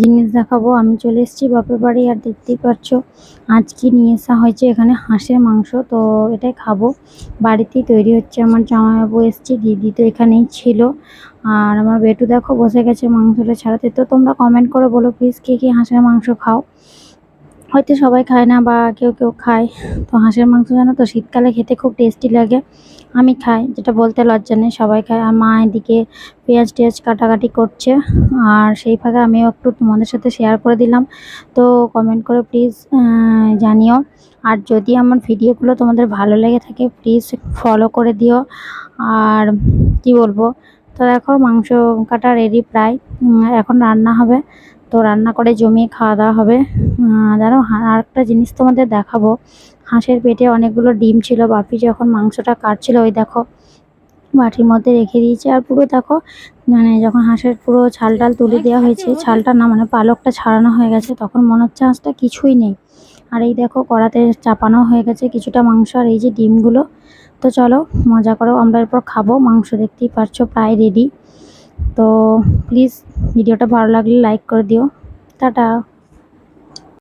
জিনিস দেখাবো, আমি চলে এসেছি বাপের বাড়ি, আর দেখতেই পাচ্ছ আজকে নিয়ে আসা হয়েছে এখানে হাঁসের মাংস। তো এটাই খাব। বাড়িতেই তৈরি হচ্ছে আমার জামা জামাইবাবু এসছে, দিদি তো এখানেই ছিল। আর আমার বেটু দেখো বসে গেছে মাংসটা ছাড়াতে। তো তোমরা কমেন্ট করে বলো প্লিজ কে কী হাঁসের মাংস খাও? হয়তো সবাই খায় না বা কেউ কেউ খায়। তো হাঁসের মাংস জানো তো, শীতকালে খেতে খুব টেস্টি লাগে। আমি খাই, যেটা বলতে লজ্জা নেই, সবাই খায়। আর মা এদিকে পেঁয়াজ টেয়াজ কাটাকাটি করছে। আর সেই ফাঁকে আমিও একটু তোমাদের সাথে শেয়ার করে দিলাম। তো কমেন্ট করে প্লিজ জানিও। আর যদি আমার ভিডিওগুলো তোমাদের ভালো লেগে থাকে প্লিজ ফলো করে দিও। আর কি বলব? তো দেখো, মাংস কাটা রেডি প্রায়। এখন রান্না হবে। তো রান্না করে জমিয়ে খাওয়া দাওয়া হবে। জানো আর একটা জিনিস তোমাদের দেখাবো। হাঁসের পেটে অনেকগুলো ডিম ছিল বাপি যখন মাংসটা কাটছিল ওই দেখো বাটির মধ্যে রেখে দিয়েছে। আর পুরো দেখো মানে যখন হাঁসের পুরো ছাল টাল তুলে দেওয়া হয়েছে ছালটা না মানে পালকটা ছাড়ানো হয়ে গেছে তখন মনে হচ্ছে হাঁসটা কিছুই নেই। আর এই দেখো কড়াতে চাপানো হয়ে গেছে কিছুটা মাংস আর এই যে ডিমগুলো। তো চলো মজা করো আমরা এরপর খাব। মাংস দেখতেই পারছ প্রায় রেডি তো প্লিজ ভিডিওটা ভালো লাগলে লাইক করে দিও। টাটা।